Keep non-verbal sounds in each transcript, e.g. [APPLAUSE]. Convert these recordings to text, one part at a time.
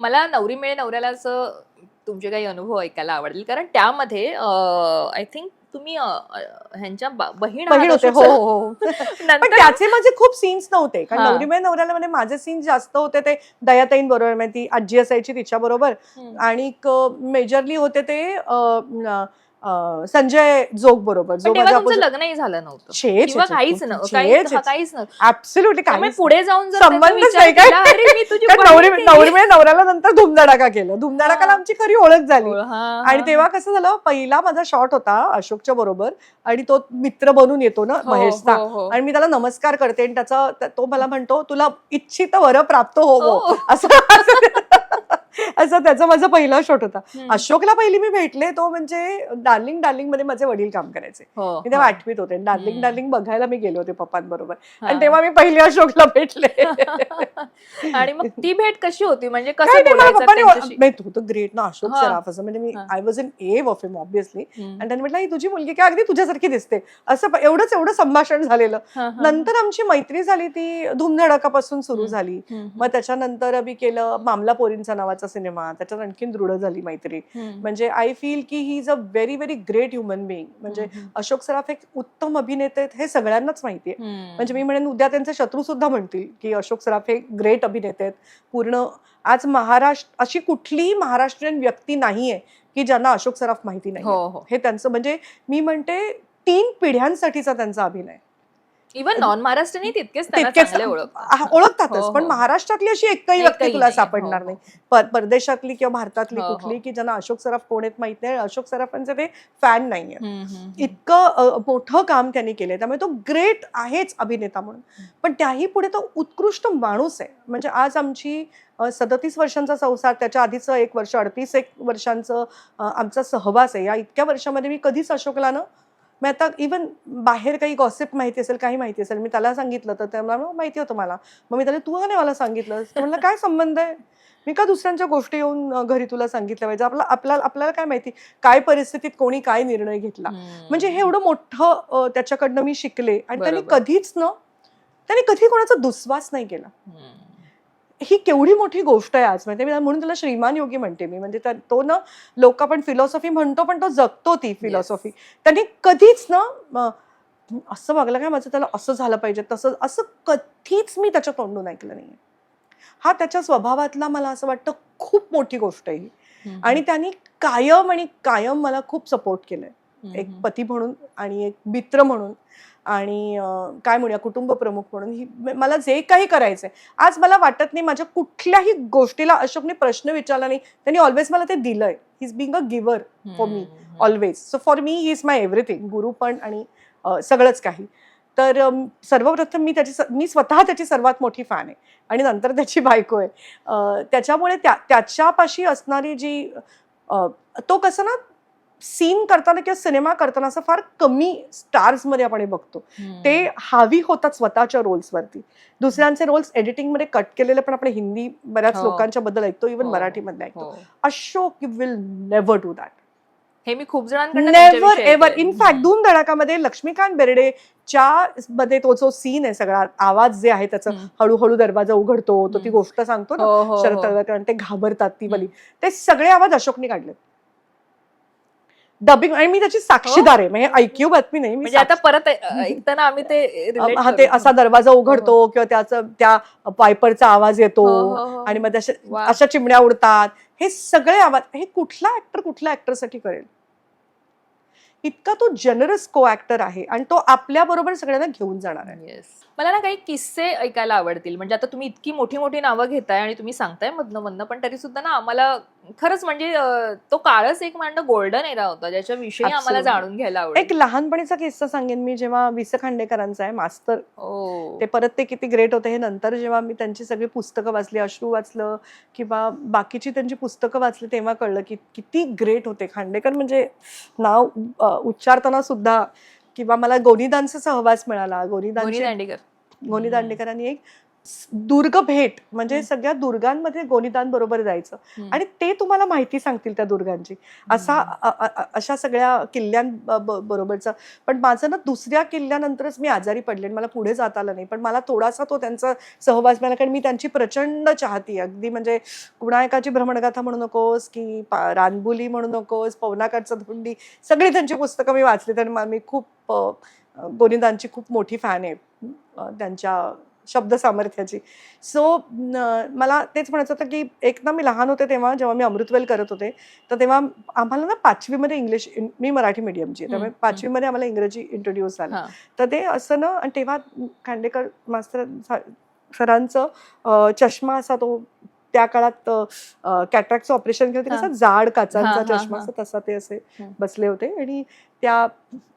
मला नवरी मिळे नवऱ्याला असं तुमचे काही अनुभव ऐकायला आवडतील कारण त्यामध्ये आय थिंक तुम्ही ह्यांच्या बहीण होते हो. हो हो. [LAUGHS] पण त्याचे माझे खूप सीन्स नव्हते कारण हा. नवरीबाई नवऱ्याला मध्ये माझे सीन्स जास्त होते ते दयाताईन बरोबर म्हणजे ती आजी असायची तिच्या बरोबर. आणि मेजरली होते ते संजय जोग बरोबर पण तेव्हा माझा तुमचं लग्नही झालं नव्हतं किंवा काहीच त्यामुळे पुढे जाऊन जर त्याचा संबंधच विचार नाही काय? केला, अरे मी तुझी [LAUGHS] कारण बहीण नवरी केली. नवरी म्हणजे नवऱ्याला नंतर धुमधडाका केलं धुमधडाकाला हा. आमची खरी ओळख झाली हा, हा, आणि. तेव्हा कसं झालं पहिला माझा शॉट होता अशोकच्या बरोबर आणि तो मित्र बनून येतो ना हो, महेशचा हो, हो. आणि मी त्याला नमस्कार करते आणि त्याचा त्या- तो मला म्हणतो तुला इच्छित वर प्राप्त हो हो. असं असं [LAUGHS] त्याचा माझा पहिला शॉट होता. अशोकला पहिली मी भेटले तो म्हणजे डार्लिंग डार्लिंगमध्ये माझे वडील काम करायचे हो, मी तेव्हा हो. आठवीत होते डार्लिंग. डार्लिंग बघायला मी गेले होते पप्पांबरोबर. आणि तेव्हा मी पहिली अशोकला भेटले [LAUGHS] आणि मग ती भेट कशी होती म्हणजे कसं तू तर ग्रेट ना अशोक. सराफ असं म्हणजे मी. I was in awe of him obviously. आणि त्यांनी म्हटलं ही तुझी मुलगी काय अगदी तुझ्यासारखी दिसते असं एवढंच एवढं संभाषण झालेलं. नंतर आमची मैत्री झाली ती धुमधडाकापासून सुरू. झाली मग त्याच्यानंतर मी केलं मामला पोरींचा नावाचा सिनेमा त्याच्यात आणखीन दृढ झाली मैत्री. म्हणजे आय फील की he is a very very great human being म्हणजे. अशोक सराफ एक उत्तम अभिनेते आहेत हे सगळ्यांनाच माहिती आहे हम्म. म्हणजे मी म्हणेन उद्या त्यांचे शत्रू सुद्धा म्हणतील की अशोक सराफ हे ग्रेट अभिनेते आहेत. पूर्ण आज महाराष्ट्र अशी कुठलीही महाराष्ट्रीयन व्यक्ती नाहीये की ज्यांना अशोक सराफ माहिती नाही हो हो. हे त्यांचं म्हणजे मी म्हणते तीन पिढ्यांसाठीचा त्यांचा अभिनय. इव्हन नॉन महाराष्ट्रीयन तितकेच त्यांना तितकेच चांगले ओळखतातच. हो, पण हो. महाराष्ट्रातली अशी एकही व्यक्ती एकही तुला नाही. सापडणार हो, नाही. पर- परदेशातली किंवा भारतातली हो, हो. कुठली की ज्यांना अशोक सराफ कोण आहेत माहीत नाही. अशोक सराफांचे ते फॅन नाहीये हम्म, हम्म, हम्म. इतकं अ, मोठं काम त्यांनी केलंय. त्यामुळे तो ग्रेट आहेच अभिनेता म्हणून. पण त्याही पुढे तो उत्कृष्ट माणूस आहे. म्हणजे आज आमची सदतीस वर्षांचा संसार त्याच्या आधीचं एक वर्ष अडतीस एक वर्षांचं अ, आमचा सहवास आहे. या इतक्या वर्षामध्ये मी कधीच अशोकला ना मी आता इवन बाहेर काही गॉसिप माहिती असेल काही माहिती असेल मी त्याला सांगितलं तर त्याला "हो, माहिती होतं मला. मग मी त्याला तू नाही मला सांगितलं म्हणलं काय संबंध आहे? मी का दुसऱ्यांच्या गोष्टी येऊन घरी तुला सांगितलं पाहिजे? आपला आपल्याला आपल्याला काय माहिती? काय परिस्थितीत कोणी काय निर्णय घेतला. म्हणजे हे एवढं मोठं त्याच्याकडनं मी शिकले आणि त्यांनी. कधीच न त्यांनी कधी कोणाचा दुस्वास नाही केला. ही केवढी मोठी गोष्ट आहे आज म्हणजे मी म्हणून त्याला श्रीमान योगी म्हणते मी. म्हणजे तो ना लोक आपण फिलॉसॉफी म्हणतो पण तो जगतो ती फिलॉसॉफी त्यांनी कधीच ना असं वागलं काय माझं त्याला असं झालं पाहिजे तसं असं कधीच मी त्याच्या तोंडून ऐकलं नाहीये. हा त्याच्या स्वभावातला मला असं वाटतं खूप मोठी गोष्ट आहे ही. आणि त्यांनी कायम आणि कायम मला खूप सपोर्ट केलाय. एक. पती म्हणून आणि एक मित्र म्हणून आणि काय म्हणूया कुटुंब प्रमुख म्हणून. ही म- मला जे काही करायचंय आज मला वाटत नाही माझ्या कुठल्याही गोष्टीला अशोकने प्रश्न विचारला नाही. त्यांनी ऑलवेज मला ते दिलंय. He is being a giver me. Hmm. Always so for me he is my everything गुरु पण आणि सगळंच काही. तर सर्वप्रथम मी त्याची मी स्वतः त्याची सर्वात मोठी फॅन आहे. आणि नंतर त्याची बायको आहे. त्याच्यामुळे त्या त्याच्यापाशी असणारी जी तो कसं ना सीन करताना किंवा सिनेमा करताना असं फार कमी स्टार्समध्ये आपण हे बघतो. ते हावी होतात स्वतःच्या रोल्सवरती दुसऱ्यांचे रोल्स एडिटिंगमध्ये कट केलेले पण आपण हिंदी बऱ्याच हो. लोकांच्या बद्दल ऐकतो इव्हन हो. मराठीमध्ये ऐकतो हो. Ashok you will never do that हे मी खूप जणांकडनं नेव्हर एव्हर. इनफॅक्ट धूम धडाकामध्ये लक्ष्मीकांत बेर्डेच्या मध्ये तो जो सीन आहे सगळा आवाज जे आहे त्याचं. हळूहळू दरवाजा उघडतो तो ती. गोष्ट सांगतो ना शरद. तळवलकर आणि ते घाबरतात ती बली. ते सगळे आवाज अशोकने काढले डबिंग आणि मी त्याची साक्षीदार आहे म्हणजे ऐक्यू बातमी नाही मी म्हणजे आता परत ऐकताना आम्ही ते हा ते. असा दरवाजा उघडतो किंवा त्याचा त्या वायपरचा आवाज येतो हो, हो, हो. आणि मग. अशा चिमण्या उडतात हे सगळे आवाज हे कुठला ऍक्टर कुठल्या ऍक्टरसाठी करेल इतका तो जनरस को ऍक्टर आहे आणि तो आपल्या बरोबर सगळ्यांना घेऊन जाणार आहे Yes. मला ना काही किस्से ऐकायला आवडतील म्हणजे आता तुम्ही इतकी मोठी मोठी नावं घेताय आणि तुम्ही सांगताय मधनं मधनं पण तरी सुद्धा ना आम्हाला खरंच म्हणजे तो काळच एक मांड गोल्डन एरा होता ज्याच्याविषयी आम्हाला. जाणून घ्यायला आवडेल. एक लहानपणीचा किस्सा सांगेन मी जेव्हा वि स खांडेकरांचा आहे मास्तर. हो. ते परत ते किती ग्रेट होते हे नंतर जेव्हा मी त्यांची सगळी पुस्तकं वाचली अश्रू वाचलं किंवा बाकीची त्यांची पुस्तकं वाचली तेव्हा कळलं की किती ग्रेट होते. खांडेकर म्हणजे नाव उच्चारताना सुद्धा किंवा मला गोनीदांचा सहवास मिळाला. गोनी गोनीदांचे गोनी दांडेकरांनी एक दुर्ग भेट म्हणजे. सगळ्या दुर्गांमध्ये गोनिदांबरोबर जायचं. आणि ते तुम्हाला माहिती सांगतील त्या दुर्गांची. असा अशा सगळ्या किल्ल्यांबरोबरचं पण माझं ना दुसऱ्या किल्ल्यानंतरच मी आजारी पडले आणि मला पुढे जाता आलं नाही. पण मला थोडासा तो त्यांचा सहवास मिळाला कारण मी त्यांची प्रचंड चाहती आहे. अगदी म्हणजे कुणायकाची भ्रमणगाथा म्हणू नकोस की रानबुली म्हणू नकोस पवनाकडचं धुंडी सगळी त्यांची पुस्तकं मी वाचली. आणि मला- मी खूप गोनिदांची खूप मोठी फॅन आहे. त्यांच्या शब्द सामर्थ्याची सो मला तेच म्हणायचं होतं की एक ना मी लहान होते तेव्हा जेव्हा मी अमृतवेल करत होते तर तेव्हा आम्हाला ना पाचवीमध्ये इंग्लिश मी मराठी मीडियमची आहे त्यामुळे पाचवीमध्ये आम्हाला इंग्रजी इंट्रोड्यूस झालं. तर ते असं ना आणि तेव्हा खांडेकर मास्तर सरांचं चष्मा असा तो त्या काळात कॅट्रॅक्टचं ऑपरेशन केलं. कसं जाड काचांचा चष्मा. असं तसा ते असे. बसले होते आणि त्या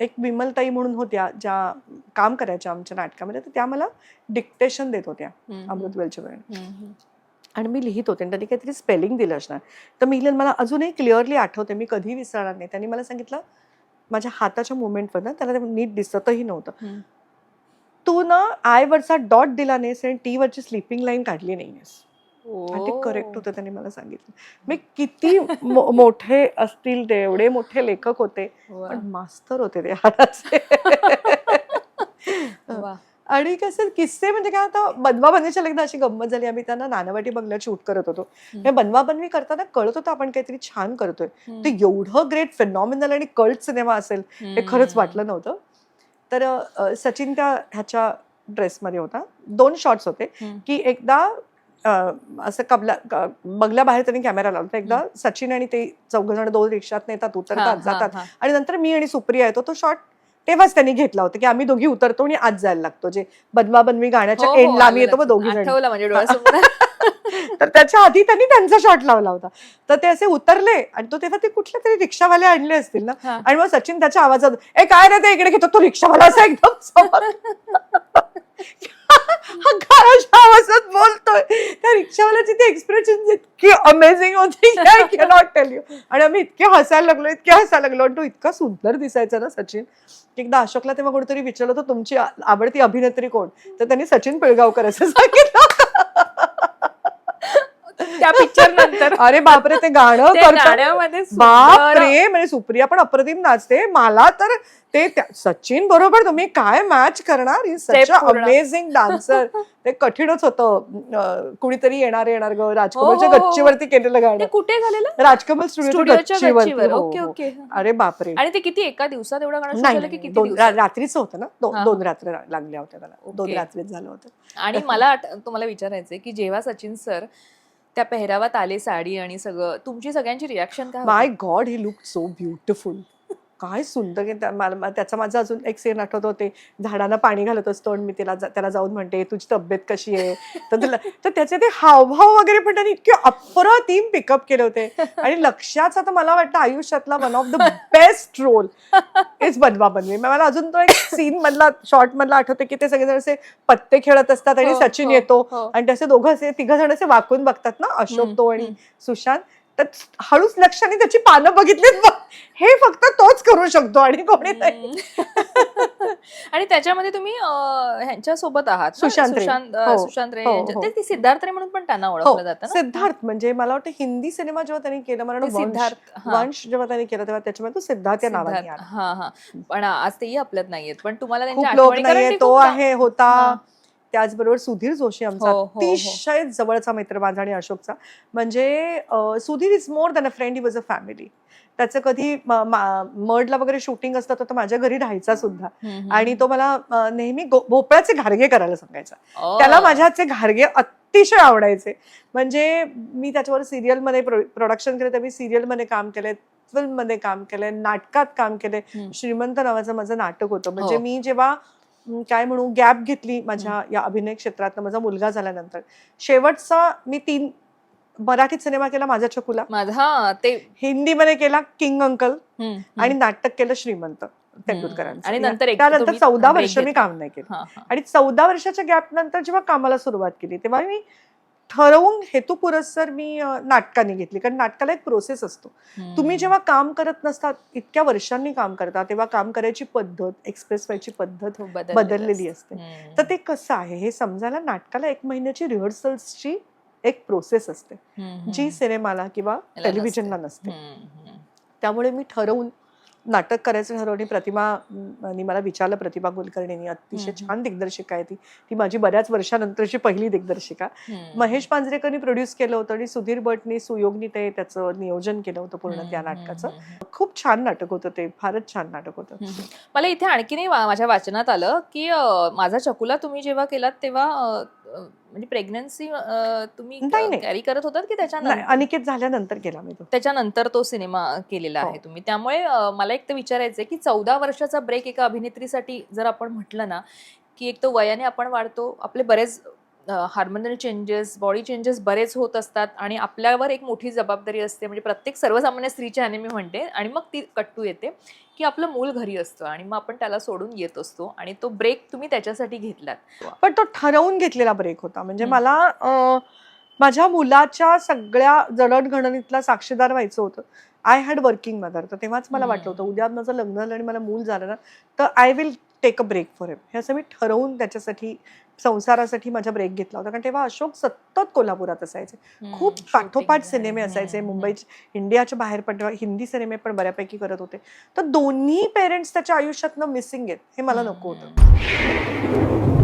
एक विमलताई म्हणून होत्या ज्या काम करायच्या आमच्या नाटकामध्ये तर त्या मला डिक्टेशन देत होत्या हम्म, हम्म. आणि मी लिहित होते आणि त्यांनी काहीतरी स्पेलिंग दिलं असणार तर मी लिहिलं मला अजूनही क्लिअरली आठवते मी कधी विसरणार नाही त्यांनी मला सांगितलं माझ्या हाताच्या मुवमेंटवर त्याला ते नीट दिसतही नव्हतं. तू ना आय वरचा डॉट दिला नाहीस आणि टी वरची स्लिपिंग लाईन काढली नाहीस आणि ते. करेक्ट होतं त्यांनी मला सांगितलं मी किती मोठे असतील ते एवढे मोठे लेखक होते. पण मास्तर होते ते हाताचे. [LAUGHS] [LAUGHS] आणि कसं किस्से म्हणजे काय आता बनवा बनवीच्या एकदा अशी गंमत झाली. आम्ही त्यांना नानावाटी बंगल्यात शूट करत होतो. हे बनवा बनवी करताना कळत होतं आपण काहीतरी छान करतोय. ते एवढं ग्रेट फिनॉमिनल आणि कल्ट सिनेमा असेल हे खरंच. वाटलं नव्हतं. तर सचिन त्या ह्याच्या ड्रेसमध्ये होता. दोन शॉट्स होते. की एकदा असं कबला क- बंगल्याबाहेर त्यांनी कॅमेरा लावला. एकदा सचिन आणि ते चौघ जण दोन रिक्षात नेतात उतरतात जातात. आणि नंतर मी आणि सुप्रिया येतो. तो शॉट तेव्हाच त्यांनी घेतला होता की आम्ही दोघी उतरतो आणि आज जायला लागतो. जे बनवा बनवी गाण्याच्या हो, हो, एंडला आम्ही येतो. दोघी जण म्हणजे तर त्याच्या आधी त्यांनी त्यांचा शॉट लावला होता. तर ते असे उतरले आणि तो तेव्हा ते कुठले तरी रिक्षावाले आणले असतील ना? हा. आणि मग सचिन त्याच्या आवाजात ए काय रे ते इकडे घेतो तो रिक्षावाला असा एकदम हा [LAUGHS] आवाजात बोलतोय. त्या रिक्षावाल्याची ती एक्सप्रेशन इतकी अमेझिंग होती. आय कॅनॉट टेल यू आणि आम्ही इतके हसायला लागलो इतके हसायला लागलो. आणि तो इतका सुंदर दिसायचा ना सचिन. एकदा अशोकला तेव्हा कोणीतरी विचारलं होतं तुमची आवडती अभिनेत्री कोण? तर त्यांनी सचिन पिळगावकर असं सांगितलं. त्या पिक्चर नंतर. [LAUGHS] अरे बापरे ते गाणं ते करतात गाण्यामध्ये बापरे म्हणजे सुप्रिया पण अप्रतिम नाचते. मला तर ते त्या- सचिन बरोबर तुम्ही काय मॅच करणार? ही सच पूर्ण. अमेझिंग डान्सर [LAUGHS] ते कठीणच होतं. अं, कुणीतरी येणार येणार ग. राजकमलच्या हो, हो, हो. गच्चीवरती केलेलं ते गाणं कुठे झालेलं? राजकमल स्टुडिओच्या स्टुडिओच्या गच्चीवरती. गच्चीवर. हो, ओके हो. ओके. अरे बापरे. आणि ते किती एका दिवसात एवढं गाणं नाही झालं की नाही, किती दोन दिवसात? रा- रात्रीचं होतं ना. दो- हा. दोन रात्र लागल्या होत्या त्याला. दोन ओके. रात्रीत झालं होतं. आणि मला आठ- तुम्हाला विचारायचंय की जेव्हा सचिन सर त्या पेहरावात आले साडी आणि सगळं. तुमची सगळ्यांची रिॲक्शन काय my God he look so beautiful काय सुंदर मला त्याचा माझा अजून एक सीन आठवतो. ते झाडांना पाणी घालत असतो आणि मी त्याला जा- त्याला जाऊन म्हणते तुझी तब्येत कशी आहे? तर [LAUGHS] तुला तर त्याचे ते हावभाव वगैरे पण त्यांनी इतके अप्रतिम पिकअप केले होते. आणि लक्षाचा तर मला वाटतं आयुष्यातला one of the best role is Banwa Banwi. मला अजून तो एक सीन मधला शॉर्ट मधला आठवते की ते सगळेजण असे पत्ते खेळत असतात आणि हो, सचिन हो, येतो हो. आणि त्याचे दोघं असे तिघ जण असे वाकून बघतात ना अशोक तो आणि. सुशांत. हळूच लक्षाने त्याची पानं बघितलीत बघ. हे फक्त तोच करू शकतो आणि कोणी नाही. [LAUGHS] आणि त्याच्यामध्ये तुम्ही अं, ह्यांच्या सोबत आहात? सुशांत. सुशांत हो, रे हो, हो. ते- ते सिद्धार्थ रे म्हणून पण त्यांना हो ओळखलं जातं ना सिद्धार्थ म्हणजे मला वाटतं हिंदी सिनेमा जेव्हा त्यांनी केला मला सिद्धार्थ हा. वंश जेव्हा त्यांनी केला तेव्हा त्याच्यामध्ये तो सिद्धार्थ या नावाने हा हा पण आज तेही आपल्यात नाहीयेत पण तुम्हाला त्यांच्या ते आहे होता हा. त्याचबरोबर सुधीर जोशी आमचा हो, हो, हो. अतिशय जवळचा मित्र माझा आणि अशोकचा म्हणजे Sudhir is more than a friend he was a family त्याचं कधी मर्डला वगैरे शूटिंग असतं तर तो माझ्या घरी राहायचा सुद्धा. आणि तो मला नेहमी भोपळ्याचे घारगे करायला सांगायचा. त्याला माझ्या हातचे घारगे अतिशय आवडायचे म्हणजे मी त्याच्यावर सिरियलमध्ये प्रोडक्शन केलं तर मी सिरियलमध्ये काम केलंय फिल्ममध्ये काम केलंय नाटकात काम केलंय. श्रीमंत नावाचं माझं नाटक होतं म्हणजे. मी जेव्हा काय म्हणू गॅप घेतली माझ्या या अभिनय क्षेत्रात माझा मुलगा झाल्यानंतर शेवटचा मी तीन मराठीत सिनेमा केला माझ्या चकुला माझा ते हिंदीमध्ये केला किंग अंकल. आणि नाटक केलं श्रीमंत तेंडुलकरांचं आणि नंतर त्यानंतर चौदा वर्ष मी. काम नाही केलं. आणि चौदा वर्षाच्या गॅप नंतर जेव्हा कामाला सुरुवात केली तेव्हा मी ठरवून हेतुपुरस्सर मी नाटकाने घेतली. कारण नाटकाला एक प्रोसेस असतो. तुम्ही जेव्हा काम करत नसतात इतक्या वर्षांनी काम करता तेव्हा काम करायची पद्धत एक्सप्रेस व्हायची पद्धत खूप बदललेलं असतं. तर ते कसं आहे? हे समजायला नाटकाला एक महिन्याची रिहर्सल्सची एक प्रोसेस असते. जी. सिनेमाला किंवा टेलिव्हिजनला नसते. त्यामुळे मी ठरवून नाटक करायचं ठरवणे प्रतिमा अं, आणि मला विचारलं प्रतिभा कुलकर्णींनी अतिशय. छान दिग्दर्शिका आहे ती ती माझी बऱ्याच वर्षानंतरची पहिली दिग्दर्शिका. महेश पांजरेकरनी प्रोड्यूस केलं होतं आणि सुधीर भटनी सुयोगनी ते त्याचं नियोजन केलं होतं पूर्ण त्या नाटकाचं. खूप छान नाटक होतं ते फारच छान नाटक होतं. मला इथे आणखीनही माझ्या वाचनात आलं की माझा चकुला तुम्ही जेव्हा केलात तेव्हा म्हणजे प्रेग्नन्सी तुम्ही. कॅरी करत होतात की त्याच्यानंतर अनिकेत झाल्यानंतर केला मी तो त्याच्यानंतर तो सिनेमा केलेला आहे हो. तुम्ही त्यामुळे मला एक तर विचारायचं आहे की चौदा वर्षाचा ब्रेक एका अभिनेत्रीसाठी जर आपण म्हटलं ना की एक तो वयाने आपण वाढतो आपले बरेच हार्मोनल चेंजेस बॉडी चेंजेस बरेच होत असतात आणि आपल्यावर एक मोठी जबाबदारी असते. म्हणजे प्रत्येक सर्वसामान्य स्त्रीच्या ह्याने मी म्हणते आणि मग ती कट्टू येते की आपलं मूल घरी असतं आणि मग आपण त्याला सोडून येत असतो आणि तो ब्रेक तुम्ही त्याच्यासाठी घेतलात. पण तो ठरवून घेतलेला ब्रेक होता. म्हणजे. मला माझ्या मुलाच्या सगळ्या जडणघडणीतला साक्षीदार व्हायचं होतं. आय हॅड वर्किंग मदर तर तेव्हाच मला वाटलं होतं. उद्या माझं लग्न झालं आणि मला मूल झालं ना तर I will take a break for him हे असं मी ठरवून त्याच्यासाठी संसारासाठी माझा ब्रेक घेतला होता. कारण तेव्हा अशोक सतत कोल्हापुरात असायचे. खूप पाठोपाठ सिनेमे असायचे. मुंबई इंडियाच्या बाहेर पण हिंदी सिनेमे पण बऱ्यापैकी करत होते. तर दोन्ही पेरेंट्स त्याच्या आयुष्यातनं मिसिंग आहेत हे मला नको होतं.